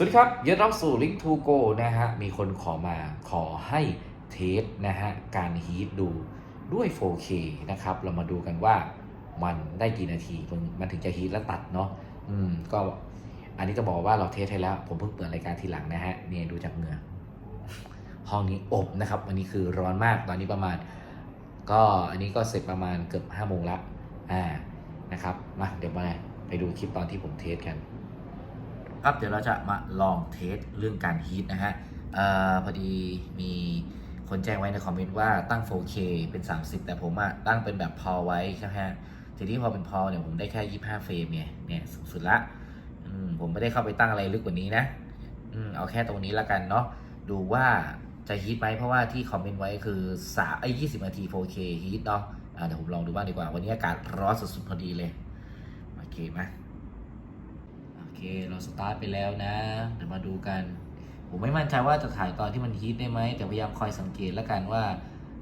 สวัสดีครับยินดีต้อนรับสู่ Link to Go นะฮะ มีคนขอมาขอให้เทสนะฮะ การฮีทดูด้วย 4K นะครับ เรามาดูกันว่ามันได้กี่นาที มันมันถึงจะฮีทแล้วตัดเนาะอืม ก็อันนี้จะบอกว่าเราเทสให้แล้ว ผมเพิ่งเปิดรายการทีหลังนะฮะ เนี่ยดูจากเหงื่อห้องนี้อบนะครับวันนี้คือร้อนมากตอนนี้ประมาณ ก็อันนี้ก็เสร็จประมาณเกือบ5โมงละอ่านะครับมาเดี๋ยวมาไปดูคลิปตอนที่ผมเทสกัน ครับเดี๋ยวเราจะมาลองเทสเรื่องการฮีทนะฮะเอ่อพอดีมีคนแจ้งไว้ในคอมเมนต์ว่าตั้ง 4K เป็น 30 แต่ผมอะตั้งเป็นแบบพอไว้ใช่ไหมฮะทีนี้พอเป็นพอเนี่ยผมได้แค่ 25 เฟรมเนี่ยเนี่ยสูงสุดละอืมผมไม่ได้เข้าไปตั้งอะไรลึกกว่านี้นะอืมเอาแค่ตรงนี้ละกันเนาะดูว่าจะฮีทไหมเพราะว่าที่คอมเมนต์ไว้คือสาไอ้20นาที 4K ฮีทเนาะเดี๋ยวผมลองดูบ้างดีกว่า วันนี้อากาศร้อนสุดๆพอดีเลย โอเคไหม เค เราสตาร์ทไปแล้วนะ เดี๋ยวมาดูกัน ผมไม่มั่นใจว่าจะถ่ายตอนที่มันฮีทได้ไหม แต่พยายามคอยสังเกตแล้วกันว่า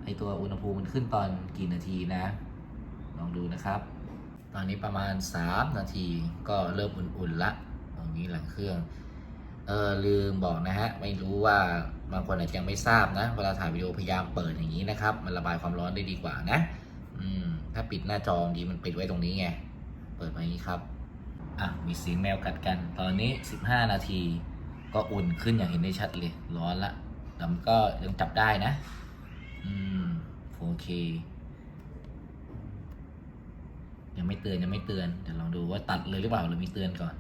ไอตัวอุณหภูมิมันขึ้นตอนกี่นาทีนะ ลองดูนะครับ ตอนนี้ประมาณ 3 นาทีก็เริ่มอุ่นๆละ ตรงนี้หลังเครื่อง เออลืมบอกนะฮะ ไม่รู้ว่าบางคนอาจจะยังไม่ทราบนะ เวลาถ่ายวิดีโอพยายามเปิดอย่างนี้นะครับ มันระบายความร้อนได้ดีกว่านะ อืม ถ้าปิดหน้าจอบางทีมันปิดไว้ตรงนี้ไง เปิดมาอย่างนี้ครับ อะมีเสียงแมวกัดกัน ตอนนี้ 15 นาที ก็อุ่นขึ้นอย่างเห็นได้ชัดเลย ร้อนละแต่มันก็ยังจับได้นะ อืมโอเค ยังไม่เตือนยังไม่เตือนเดี๋ยวลองดูว่าตัดเลยหรือเปล่าหรือมีเตือนก่อน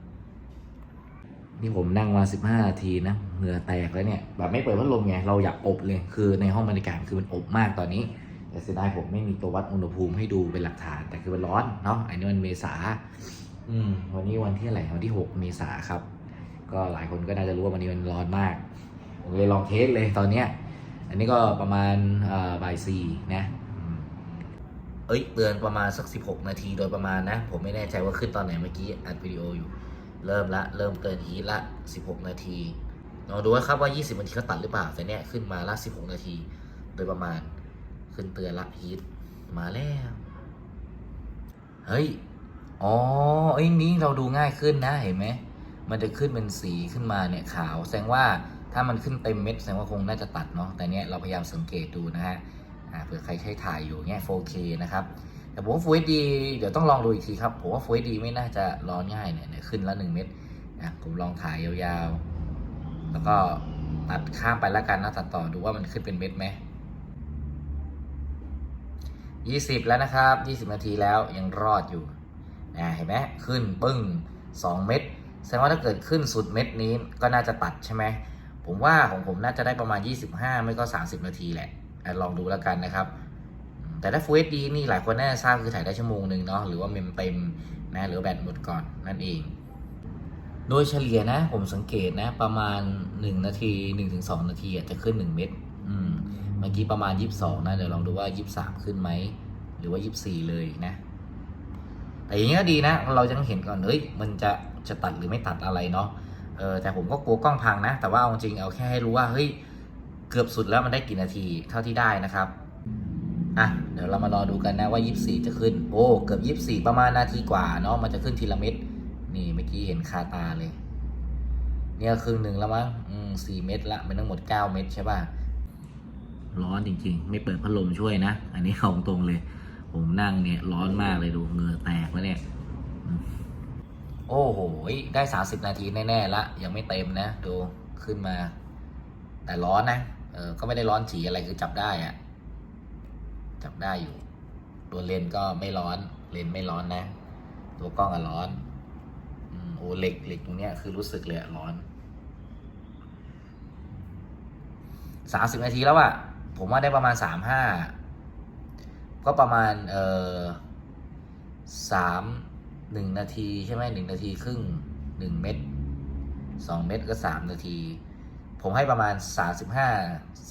นี่ผมนั่งมา 15 นาทีนะเหงื่อแตกแล้วเนี่ยแบบไม่เปิดพัดลมไงเราอยากอบเลยคือในห้องบรรยากาศคือมันอบมากตอนนี้แต่เสียดายผมไม่มีตัววัดอุณหภูมิให้ดูเป็นหลักฐานแต่คือมันร้อนเนาะอันนี้มันเมษา อืมวันนี้วันที่อะไรวันที่6เมษาครับ ก็หลายคนก็น่าจะรู้ว่าวันนี้มันร้อนมาก ผมเลยลองเทสเลยตอนเนี้ย อันนี้ก็ประมาณบ่ายสี่นะเอ้ยเตือนประมาณสัก 16 นาทีโดยประมาณนะ ผมไม่แน่ใจว่าขึ้นตอนไหนเมื่อกี้อัดวิดีโออยู่ เริ่มละ เริ่มเกินฮีทละ 16 นาทีลองดูว่าครับว่า 20 นาทีเขาตัดหรือเปล่า แต่เนี้ยขึ้นมาละ 16 นาที โดยประมาณ ขึ้นเตือนละฮีทมาแล้ว เฮ้ย อ๋อไอ้นี้เราดูง่ายขึ้นนะเห็นไหมมันจะขึ้นเป็นสีขึ้นมาเนี่ยขาว แสดงว่าถ้ามันขึ้นเต็มเม็ดแสดงว่าคงน่าจะตัดเนาะแต่เนี้ยเราพยายามสังเกตดูนะฮะเผื่อใครใช้ถ่ายอยู่เนี่ย 4K นะครับแต่ผมว่า Full HD เดี๋ยวต้องลองดูอีกทีครับผมว่า Full HD ไม่น่าจะร้อนง่ายเนี่ยขึ้นละหนึ่งเม็ดนะผมลองถ่ายยาวๆ แล้วก็ตัดข้ามไปล้วกันนะตัดต่อดูว่ามันขึ้นเป็นเม็ดไหมยี่สิบแล้วนะครับยี่สิบนาทีแล้วยังรอดอยู่ นะเห็นไหมขึ้นปึ้งสองเม็ดแสดงว่าถ้าเกิดขึ้นสุดเม็ดนี้ก็น่าจะตัดใช่ไหมผมว่าของผมน่าจะได้ประมาณ 25 ไม่ก็ 30 นาทีแหละลองดูแล้วกันนะครับ แต่ถ้า Full HD นี่หลายคนน่าจะทราบคือถ่ายได้ชั่วโมงหนึ่งเนาะหรือว่าเมมเต็มนะหรือแบตหมดก่อนนั่นเอง โดยเฉลี่ยนะ ผมสังเกตนะประมาณ 1 นาที 1-2 นาทีอาจจะขึ้น 1 เม็ดอืมเมื่อกี้ประมาณ 22 นะ เดี๋ยวลองดูว่า 23 ขึ้นไหม หรือว่า 24 เลยนะ แต่อย่างนี้ก็ดีนะ เราจะเห็นก่อนเฮ้ยมันจะจะตัดหรือไม่ตัดอะไรเนาะเออแต่ผมก็กลัวกล้องพังนะ แต่ว่าเอาจริงเอาแค่ให้รู้ว่าเฮ้ยเกือบสุดแล้วมันได้กี่นาทีเท่าที่ได้นะครับอะเดี๋ยวเรามารอดูกันนะว่า 24 จะขึ้น โอ้ เกือบ 24 ประมาณนาทีกว่าเนาะมันจะขึ้นทีละเม็ดนี่เมื่อกี้เห็นคาตาเลย เนี่ยครึ่งหนึ่งแล้วมั้งอืมสี่เม็ดละเป็นทั้งหมด 9 เม็ดใช่ป่ะร้อนจริงๆ ไม่เปิดพัดลมช่วยนะ อันนี้เอาตรงเลย ผมนั่งเนี่ยร้อนมากเลยดูเหงื่อแตกแล้วเนี่ย โอ้โห ได้ 30 นาทีแน่ๆละ ยังไม่เต็มนะ ดูขึ้นมา แต่ร้อนนะเออก็ไม่ได้ร้อนฉีอะไรคือจับได้อะจับได้อยู่ ตัวเลนก็ไม่ร้อน เลนไม่ร้อนนะ ตัวกล้องอะร้อนโอ้เหล็กเหล็กตรงเนี้ยคือรู้สึกเลยร้อนสามสิบนาทีแล้วอะผมว่าได้ประมาณสามห้า ก็ประมาณเออสามหนึ่งนาทีใช่ไหมหนึ่งนาทีครึ่งหนึ่งเม็ดสองเม็ดก็สามนาที ผมให้ประมาณสามสิบห้า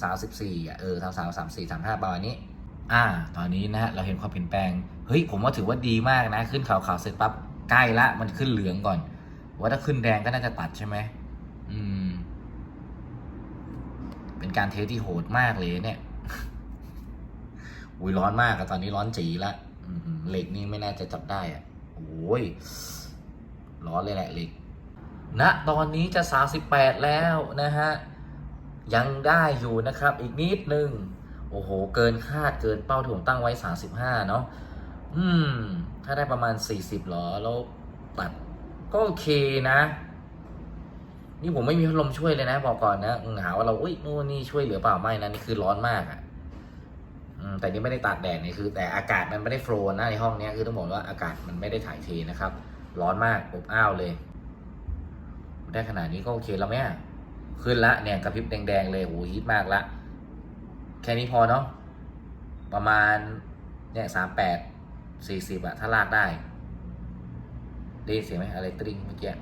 สามสิบสี่อะเออทำสามสามสี่สามห้าประมาณนี้ อ่า ตอนนี้นะฮะเราเห็นความเปลี่ยนแปลง เฮ้ย ผมว่าถือว่าดีมากนะ ขึ้นขาวๆเสร็จปั๊บใกล้ละมันขึ้นเหลืองก่อน ว่าถ้าขึ้นแดงก็น่าจะตัดใช่ไหมอืม เป็นการเทสที่โหดมากเลยเนี่ย อุ้ยร้อนมากอะตอนนี้ร้อนจีละเหล็กนี่ไม่น่าจะจับได้อะโอ้ยร้อนเลยแหละเหล็กณตอนนี้จะ 38 แล้วนะฮะ ยังได้อยู่นะครับ อีกนิดนึง โอ้โห เกินคาดเกินเป้าที่ผมตั้งไว้ 35 เนาะอืม ถ้าได้ประมาณ 40หรอ แล้วตัดก็โอเคนะ นี่ผมไม่มีพัดลมช่วยเลยนะ บอกก่อนนะหาว่าเราอุ้ยนู่นนี่ช่วยเหลือเปล่าไม่นะ นี่คือร้อนมากอะ แต่นี่ไม่ได้ตากแดดนี่คือ แต่อากาศมันไม่ได้โฟล์นะในห้องนี้คือต้องบอกว่าอากาศมันไม่ได้ถ่ายเทนะครับ ร้อนมากอบอ้าวเลย ได้ขนาดนี้ก็โอเคแล้วไหมอะขึ้นละเนี่ยกระพริบแดงๆเลยโหฮิตมากละแค่นี้พอเนาะประมาณเนี่ยสามแปดสี่สิบอะถ้าลากได้ได้เสียงไหมอะไรตริงเมื่อกี้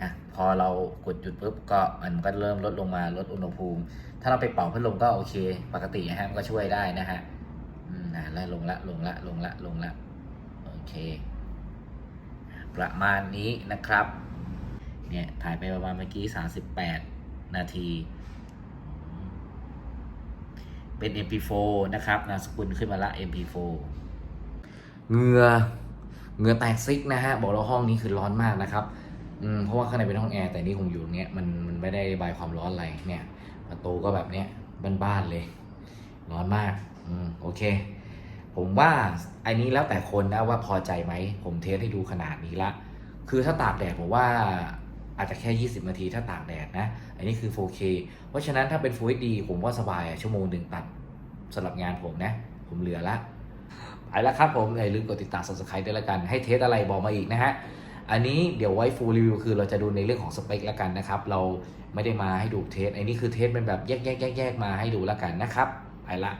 อืม อะพอเรากดหยุดปุ๊บก็มันก็เริ่มลดลงมาลดอุณหภูมิ ถ้าเราไปเป่าพัดลมก็โอเค ปกตินะฮะมันก็ช่วยได้นะฮะอืมนะแล้วลงละลงละลงละลงละโอเค ประมาณนี้นะครับเนี่ยถ่ายไปประมาณเมื่อกี้ 38 นาที เป็น MP4 นะครับนามสกุลขึ้นมาละ MP4 เงือเงือแตกซิกนะฮะ บอกเราห้องนี้คือร้อนมากนะครับ อืมเพราะว่าข้างในเป็นห้องแอร์แต่นี่คงอยู่เนี้ยมันมันไม่ได้บายความร้อนอะไรเนี่ยประตูก็แบบเนี้ยบ้านๆเลย ร้อนมาก อืมโอเค ผมว่าอันนี้แล้วแต่คนนะว่าพอใจไหม ผมเทสให้ดูขนาดนี้ละ คือถ้าตากแดดผมว่าอาจจะแค่ 20 นาทีถ้าตากแดดนะ อันนี้คือ 4K เพราะฉะนั้นถ้าเป็น Full HD ผมว่าสบายอะชั่วโมงหนึ่งตัดสำหรับงานผมนะ ผมเหลือละไปแล้วครับผมอย่าลืมกดติดตาม subscribe ด้วยละกัน ให้เทสอะไรบอกมาอีกนะฮะ อันนี้เดี๋ยวไว้ฟูลรีวิวคือเราจะดูในเรื่องของสเปคละกันนะครับ เราไม่ได้มาให้ดูเทสอันนี้คือเทสเป็นแบบแยกๆๆๆมาให้ดูละกันนะครับ ไปละ